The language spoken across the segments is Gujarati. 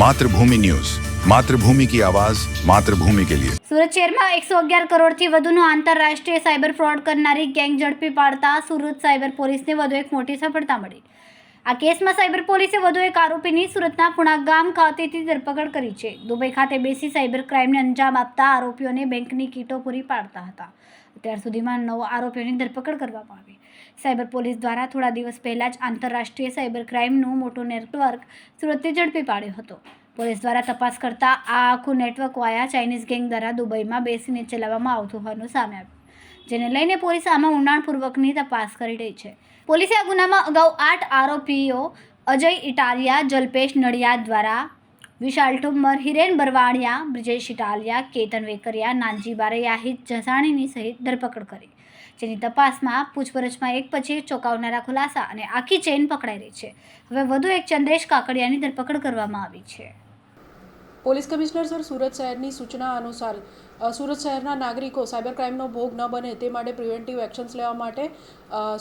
માતૃભૂમિ ન્યૂઝ. માતૃભૂમિ કી આવાજ, માતૃભૂમિ કે લિયે. સુરત શહેરમાં એકસો અગિયાર કરોડથી વધુ નું આંતરરાષ્ટ્રીય સાયબર ફ્રોડ કરનારી ગેંગ ઝડપી પાડતા સુરત સાયબર પોલીસને વધુ એક મોટી સફળતા મળી. આ કેસમાં સાયબર પોલીસે વધુ એક આરોપીની સુરતના પુણા ગામ ખાતેથી ધરપકડ કરી છે. દુબઈ ખાતે બેસી સાયબર ક્રાઇમને અંજામ આપતા આરોપીઓને બેંકની કીટો પૂરી પાડતા હતા. અત્યાર સુધીમાં નવ આરોપીઓની ધરપકડ કરવામાં આવી. સાયબર પોલીસ દ્વારા થોડા દિવસ પહેલાં જ આંતરરાષ્ટ્રીય સાયબર ક્રાઇમનું મોટું નેટવર્ક સુરતથી ઝડપી પાડ્યો હતો. પોલીસ દ્વારા તપાસ કરતા આ આખું નેટવર્ક વાયા ચાઇનીઝ ગેંગ દ્વારા દુબઈમાં બેસીને ચલાવવામાં આવતું હોવાનું સામે આવ્યું. જેને લઈને પોલીસ આમાં ઊંડાણપૂર્વકની તપાસ કરી રહી છે. પોલીસે આ ગુનામાં અગાઉ આઠ આરોપીઓ, અજય ઇટાલિયા, જલ્પેશ નડિયાદ દ્વારા, વિશાલ ઠુમ્મર, હિરેન બરવાણિયા, બ્રિજેશ ઇટાલિયા, કેતન વેકરિયા નાનજી બારૈયા હિત જસાણીની સહિત ધરપકડ કરી. જેની તપાસમાં પૂછપરછમાં એક પછી એક ચોંકાવનારા ખુલાસા અને આખી ચેઇન પકડાઈ રહી છે. હવે વધુ એક ચંદ્રેશ કાકડિયાની ધરપકડ કરવામાં આવી છે. પોલીસ કમિશનર સર સુરત શહેરની સૂચના અનુસાર સુરત શહેરના નાગરિકો સાયબર ક્રાઇમનો ભોગ ન બને તે માટે પ્રિવેન્ટિવ એક્શન્સ લેવા માટે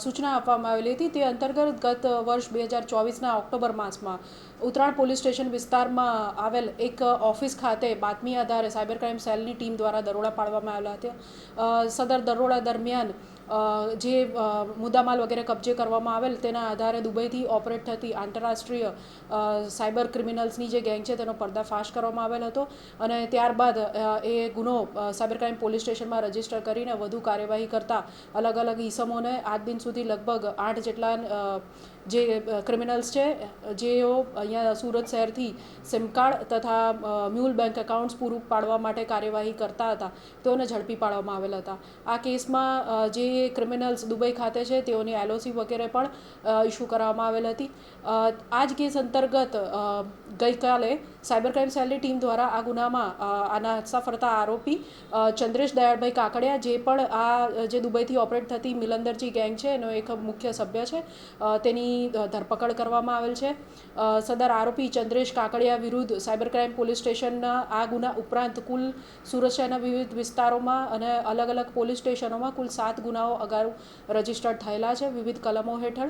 સૂચના આપવામાં આવેલી હતી. તે અંતર્ગત ગત વર્ષ બે હજાર ચોવીસના ઓક્ટોબર માસમાં ઉત્તરાણ પોલીસ સ્ટેશન વિસ્તારમાં આવેલ એક ઓફિસ ખાતે બાતમી આધારે સાયબર ક્રાઇમ સેલની ટીમ દ્વારા દરોડા પાડવામાં આવેલા હતા. સદર દરોડા દરમિયાન જે મુદ્દામાલ વગેરે કબજે કરવામાં આવેલ તેના આધારે દુબઈથી ઓપરેટ થતી આંતરરાષ્ટ્રીય સાયબર ક્રિમિનલ્સની જે ગેંગ છે તેનો પર્દાફાશ કરવામાં આવેલ હતો અને ત્યારબાદ એ ગુનો અ, સાયબર ક્રાઇમ પોલીસ સ્ટેશનમાં રજિસ્ટર કરીને વધુ કાર્યવાહી કરતા અલગ અલગ ઈસમોને આજ દિન સુધી લગભગ આઠ જેટલા જે ક્રિમિનલ્સ છે જેઓ અહીંયા સુરત શહેરથી સિમ કાર્ડ તથા મ્યુલ બેંક એકાઉન્ટ્સ પૂરું પાડવા માટે કાર્યવાહી કરતા હતા. તેઓને ઝડપી પાડવામાં આવેલા હતા. આ કેસમાં જે ક્રિમિનલ્સ દુબઈ ખાતે છે, તેઓની એલઓસી વગેરે પણ ઇસ્યુ કરવામાં આવેલ હતી. આ જ કેસ અંતર્ગત ગઈકાલે સાયબર ક્રાઇમ સેલની ટીમ દ્વારા આ ગુનામાં આના હાદસા ફરતા આરોપી ચંદ્રેશ દયાળભાઈ કાકડિયા, જે પણ આ, જે દુબઈથી ઓપરેટ થતી મિલંદરજી ગેંગ છે, એનો એક મુખ્ય સભ્ય છે તેની અ, ધરપકડ કરવામાં આવેલ છે. સદર આરોપી ચંદ્રેશ કાકડિયા વિરુદ્ધ સાયબર ક્રાઇમ પોલીસ સ્ટેશનના આ ગુના ઉપરાંત કુલ શહેરના વિવિધ વિસ્તારોમાં અને અલગ અલગ પોલીસ સ્ટેશનોમાં કુલ સાત ગુનાઓ અગાઉ રજીસ્ટર્ડ થયેલા છે. વિવિધ કલમો હેઠળ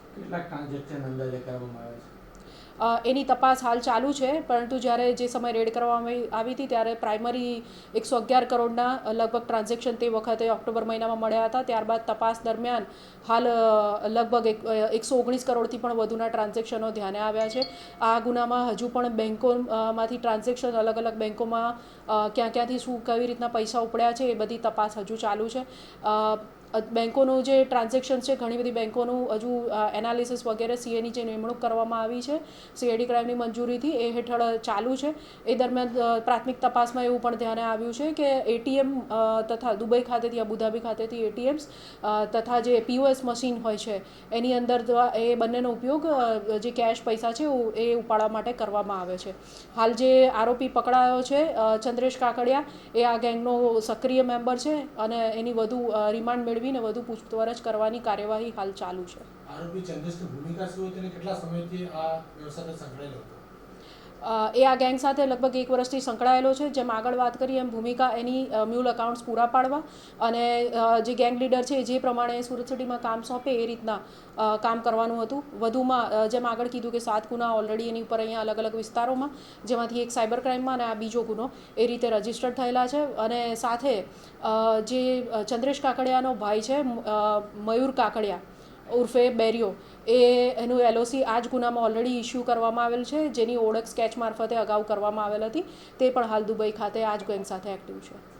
કેટલાક ટ્રાન્ઝેક્શન અંદાજે કરવામાં આવે છે? એની તપાસ હાલ ચાલુ છે, પરંતુ જ્યારે જે સમય રેડ કરવામાં આવી- હતી ત્યારે પ્રાઇમરી એકસો અગિયાર કરોડના લગભગ ટ્રાન્ઝેક્શન તે વખતે ઓક્ટોબર મહિનામાં મળ્યા હતા. ત્યારબાદ તપાસ દરમિયાન હાલ લગભગ એક એકસો ઓગણીસ કરોડથી પણ વધુના ટ્રાન્ઝેક્શનો ધ્યાને આવ્યા છે. આ ગુનામાં હજુ પણ બેન્કોમાંથી ટ્રાન્ઝેક્શન અલગ અલગ બેન્કોમાં ક્યાં ક્યાંથી શું, કેવી રીતના પૈસા ઉપડ્યા છે એ બધી તપાસ હજુ ચાલુ છે. બેન્કોનું જે ટ્રાન્ઝેક્શન છે, ઘણી બધી બેન્કોનું હજુ એનાલિસિસ વગેરે, સીએની જે નિમણૂક કરવામાં આવી છે. સીઆઈડી ક્રાઇમની મંજૂરીથી એ હેઠળ ચાલુ છે. એ દરમિયાન પ્રાથમિક તપાસમાં એવું પણ ધ્યાને આવ્યું છે કે એટીએમ તથા દુબઈ ખાતેથી, અબુધાબી ખાતેથી એટીએમ્સ તથા જે પીઓએસ મશીન હોય છે, એની અંદર એ બંનેનો ઉપયોગ જે કેશ પૈસા છે એ ઉપાડવા માટે કરવામાં આવે છે. હાલ જે આરોપી પકડાયો છે ચંદ્રેશ કાકડિયા, એ આ ગેંગનો સક્રિય મેમ્બર છે અને એની વધુ રિમાન્ડ મેળવીને વધુ પૂછપરછ કરવાની કાર્યવાહી હાલ ચાલુ છે. આરોપી ચંદ્રેશની ભૂમિકા શું હતી અને કેટલા સમયથી આ વ્યવસાય સંકળાયેલો હતો? એ આ ગેંગ સાથે લગભગ એક વર્ષથી સંકળાયેલો છે. જેમ આગળ વાત કરી એમ ભૂમિકા એની મ્યુલ અકાઉન્ટ્સ પૂરા પાડવા અને જે ગેંગ લીડર છે જે પ્રમાણે સુરત સિટીમાં કામ સોંપે એ રીતના કામ કરવાનું હતું. વધુમાં જેમ આગળ કીધું કે સાત ગુના ઓલરેડી એની ઉપર અહીંયા અલગ અલગ વિસ્તારોમાં, જેમાંથી એક સાયબર ક્રાઇમમાં અને આ બીજો ગુનો એ રીતે રજીસ્ટર્ડ થયેલા છે. અને સાથે જે ચંદ્રેશ કાકડિયાનો ભાઈ છે મયુર કાકડિયા ઉર્ફે બેરિયો. એ, એનું એલઓસી આ જ ગુનામાં ઓલરેડી ઇસ્યુ કરવામાં આવેલ છે. જેની ઓળખ સ્કેચ મારફતે અગાઉ કરવામાં આવેલ હતી. તે પણ હાલ દુબઈ ખાતે આ જ ગેંગ સાથે એક્ટિવ છે.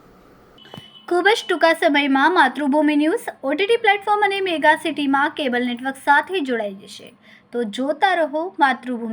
ખૂબ જ ટૂંકા સમયમાં માતૃભૂમિ ન્યૂઝ ઓટીટી પ્લેટફોર્મ અને મેગા સિટીમાં કેબલ નેટવર્ક સાથે જોડાઈ જશે. તો જોતા રહો માતૃભૂમિ.